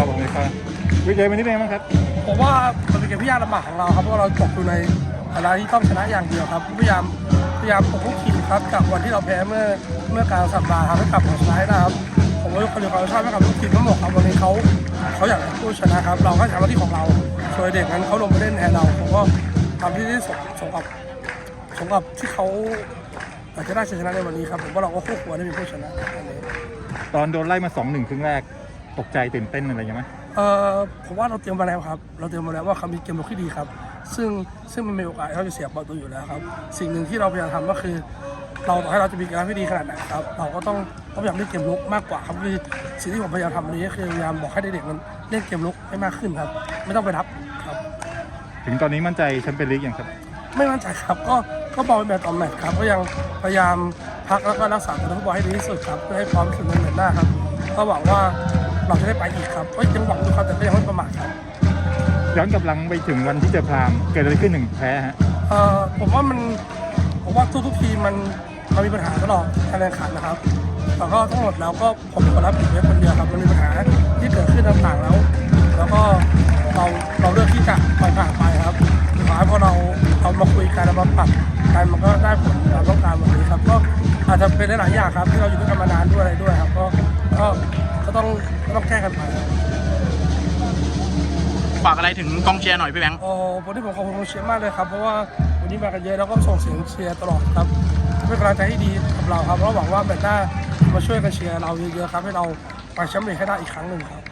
ขอบคุณครับวิจัยวันนี้เป็นไงบ้างครับผมว่ามันเป็นเกมที่ยากลำบากของเราครับเพราะว่าเราตกอยู่ในฐานะที่ต้องชนะอย่างเดียวครับพยายามพยายามปกป้องทีมครับจากวันที่เราแพ้เมื่อเมื่อกลารสัปดาห์ครับให้กลับมาชนะให้ได้ครับผมก็คนเดียวความชอบให้กับทุกทีมทั้งหมดครับวันนี้เขาเขาอยากให้ผู้ชนะครับ เราก็ทำหน้าที่ของเราช่วยเด็กนั้นเขาลงมาเล่นแทนเราผมก็ทำที่ที่สมสมกับสมกับที่เขาอยากจะได้ชัยชนะในวันนี้ครับผมว่าเราก็คู่ควรได้เป็นผู้ชนะอันนี้ตอนโดนไล่มาสองหนึ่งครึ่งแรก ตกใจตื่นเต้นอะไรยังไหมเอ่อผมว่าเราเตรียมมาแล้วครับ เราเตรียมมาแล้วว่าเขามีเกมลุกที่ดีครับ ซึ่งซึ่งมันมีโอกาสที่เขาจะเสียประตูอยู่แล้วครับ สิ่งหนึ่งที่เราพยายามทำก็คือ เราต่อให้เราจะมีเกมที่ดีขนาดไหนครับ เราก็ต้องต้องพยายามเล่นเกมลุกมากกว่าครับคือสิ่งที่ผมพยายามทำวันนี้ก็คือพยายามบอกให้เด็กๆมันเล่นเกมลุกให้มากขึ้นครับ ไม่ต้องไปรับครับ ถึงตอนนี้มั่นใจแชมเปี้ยนลีกยังครับ ไม่มั่นใจครับ ก็ก็บอลเป็นแบบต่อแมตช์ครับ ก็ยังพยายามพักแล้วก็รักษาตัวฟุตบอลให้ดีที่สุดครับเพื่อให้พร้อมที่สุดในแมตช์หน้าครับก็หวังว่า เราจะได้ไปอีกครับก็ยังหวังอยู่ครับแต่ก็ยังไม่ประมาทครับย้อนกลับหลังไปถึงวันที่เจอพรามเกิดอะไรขึ้นหนึ่งแพ้ฮะเอ่อผมว่ามันผมว่าทุกทุกๆทีมมันมันมีปัญหาตลอดการแข่งขันนะครับแต่ก็ทั้งหมดแล้วก็ผมเป็นคนรับผิดไว้คนเดียวครับมันมีปัญหาที่เกิดขึ้นต่างๆแล้ว แล้วก็เราเราเลือกที่จะปล่อยผ่านไปครับสุดท้ายพอเราเรามาคุยกันเรามาปรับกันมันก็ได้ผลเราต้องการวันนี้ครับ ก็อาจจะเป็นหลายๆอย่างครับที่เราอยู่ด้วยกันมานานด้วยอะไรด้วยครับ ก็ก็ ก็ต้องก็ต้องแก้กันไปครับฝากอะไรถึงกองเชียร์หน่อยพี่แบงค์ โอ้วันนี้ผมขอบคุณกองเชียร์มากเลยครับ เพราะว่าวันนี้มากันเยอะแล้วก็ส่งเสียงเชียร์ตลอดครับเป็นกำลังใจที่ดีกับเราครับแล้วหวังว่าแมตช์หน้ามาช่วยกันเชียร์เราเยอะๆครับให้เราไปแชมป์ลีกให้ได้อีกครั้งหนึ่งครับ